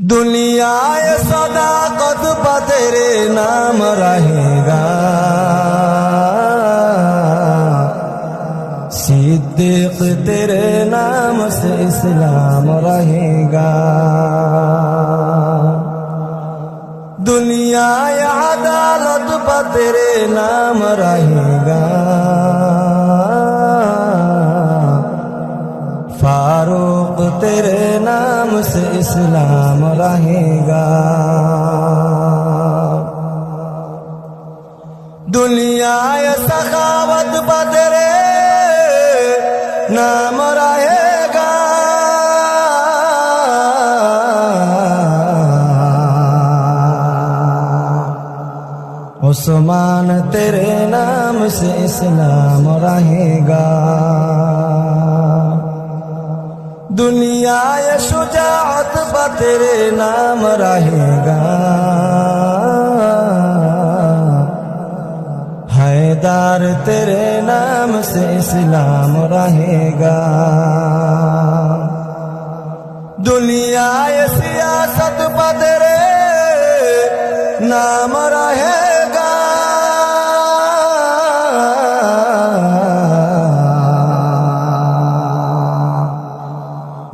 दुनियाए सदाकत पर तेरे नाम रहेगा। सिद्दीक तेरे नाम से इस्लाम रहेगा। दुनियाए अदालत पर तेरे नाम रहेगा। फारूक तेरे से इस्लाम रहेगा। दुनिया सखावत बदरे नाम रहेगा। उस्मान तेरे नाम से इस्लाम रहेगा। दुनिया शुजात पर तेरे नाम रहेगा। हैदार तेरे नाम से इस्लाम रहेगा। दुनिया सियासत